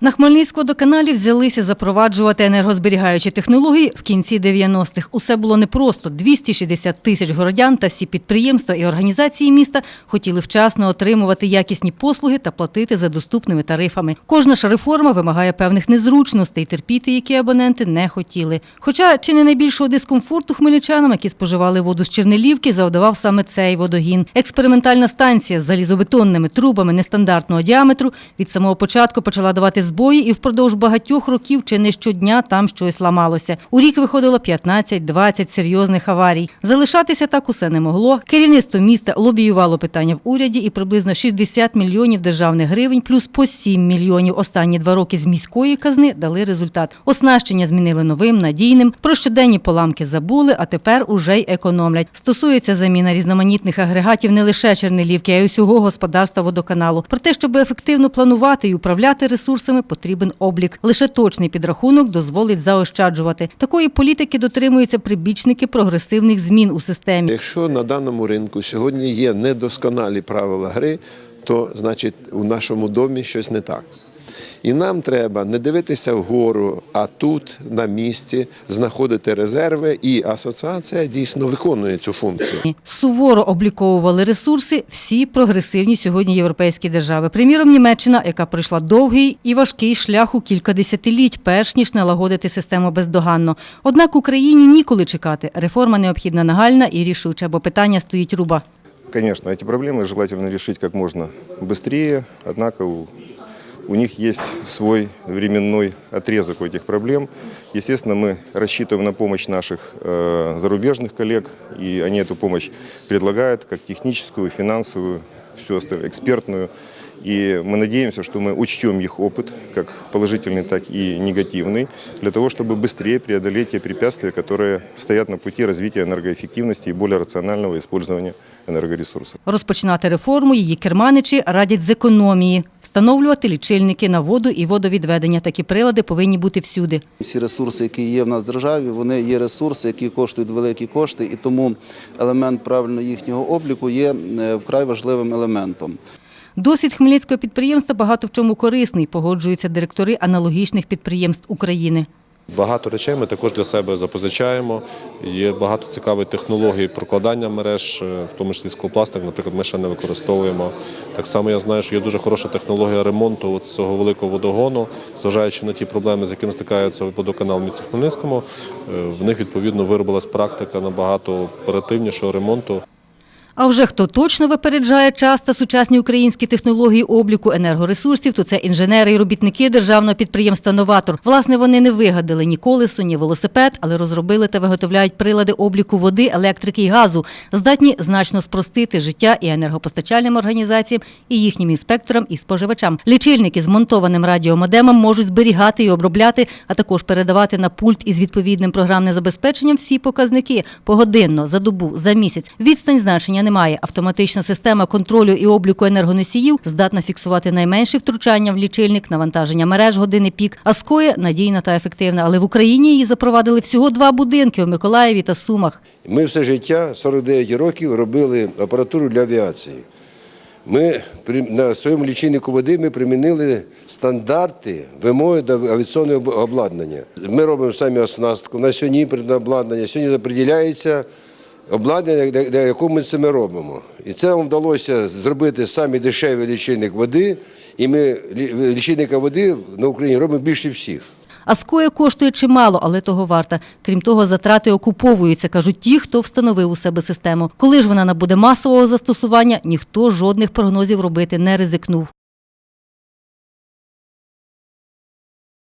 На Хмельницькводоканалі взялися запроваджувати енергозберігаючі технології в кінці 90-х. Усе було непросто. 260 тисяч городян та всі підприємства і організації міста хотіли вчасно отримувати якісні послуги та платити за доступними тарифами. Кожна ж реформа вимагає певних незручностей, терпіти які абоненти не хотіли. Хоча чи не найбільшого дискомфорту хмельничанам, які споживали воду з Чернелівки, завдавав саме цей водогін. Експериментальна станція з залізобетонними трубами нестандартного діаметру від самого початку почала давати збої, і впродовж багатьох років чи не щодня там щось ламалося. У рік виходило 15-20 серйозних аварій. Залишатися так усе не могло. Керівництво міста лобіювало питання в уряді, і приблизно 60 мільйонів державних гривень, плюс по 7 мільйонів останні два роки з міської казни дали результат. Оснащення змінили новим, надійним. Про щоденні поламки забули, а тепер уже й економлять. Стосується заміна різноманітних агрегатів не лише Чернелівки, а й усього господарства водоканалу. Про те, щоб ефективно планувати і управляти ресурсами, потрібен облік. Лише точний підрахунок дозволить заощаджувати. Такої політики дотримуються прибічники прогресивних змін у системі. Якщо на даному ринку сьогодні є недосконалі правила гри, то значить у нашому домі щось не так. І нам треба не дивитися вгору, а тут на місці знаходити резерви, і асоціація дійсно виконує цю функцію. Суворо обліковували ресурси всі прогресивні сьогодні європейські держави. Приміром, Німеччина, яка пройшла довгий і важкий шлях у кілька десятиліть, перш ніж налагодити систему бездоганно. Однак Україні ніколи чекати. Реформа необхідна нагальна і рішуча, бо питання стоїть руба. Конечно, эти проблемы желательно решить как можно быстрее, однако у, у них есть свой временной отрезок у этих проблем. Естественно, мы рассчитываем на помощь наших э, зарубежных коллег, и они эту помощь предлагают как техническую, финансовую, всю остальную, экспертную. И мы надеемся, что мы учтем их опыт, как положительный, так и негативный, для того, чтобы быстрее преодолеть те препятствия, которые стоят на пути развития энергоэффективности и более рационального использования энергоресурсов. Розпочинати реформу її керманичі радять з економії. Встановлювати лічильники на воду і водовідведення. Такі прилади повинні бути всюди. Всі ресурси, які є в нас в державі, вони є ресурси, які коштують великі кошти, і тому елемент правильно їхнього обліку є е, вкрай важливим елементом. Досвід хмельницького підприємства багато в чому корисний, погоджуються директори аналогічних підприємств України. Багато речей ми також для себе запозичаємо. Є багато цікавих технологій прокладання мереж, е, в тому числі склопластик, наприклад, ми ще не використовуємо. Так само я знаю, що є дуже хороша технологія ремонту цього великого водогону, зважаючи на ті проблеми, з якими стикається водоканал в місті Хмельницькому. е, В них відповідно виробилась практика набагато оперативнішого ремонту. А вже хто точно випереджає час та сучасні українські технології обліку енергоресурсів, то це інженери і робітники державного підприємства Новатор. Власне, вони не вигадали ні колесо, ні велосипед, але розробили та виготовляють прилади обліку води, електрики і газу, здатні значно спростити життя і енергопостачальним організаціям, і їхнім інспекторам і споживачам. Лічильники з монтованим радіомодемом можуть зберігати і обробляти, а також передавати на пульт із відповідним програмним забезпеченням всі показники погодинно, за добу, за місяць. Відстань значення немає. Автоматична система контролю і обліку енергоносіїв здатна фіксувати найменші втручання в лічильник, навантаження мереж години пік. А скоє надійна та ефективна. Але в Україні її запровадили всього два будинки у Миколаєві та Сумах. Ми все життя, 49 років, робили апаратуру для авіації. Ми на своєму лічильнику води ми примінили стандарти вимоги до авіаційного обладнання. Ми робимо самі оснастку. На сьогодні обладнання. Сьогодні определяється обладнання, для- якого ми це ми робимо. І це нам вдалося зробити самі дешевий лічильник води. І ми лі- лічильника води на Україні робимо більше всіх. А скоє коштує чимало, але того варта. Крім того, затрати окуповуються, кажуть ті, хто встановив у себе систему. Коли ж вона набуде масового застосування, ніхто жодних прогнозів робити не ризикнув.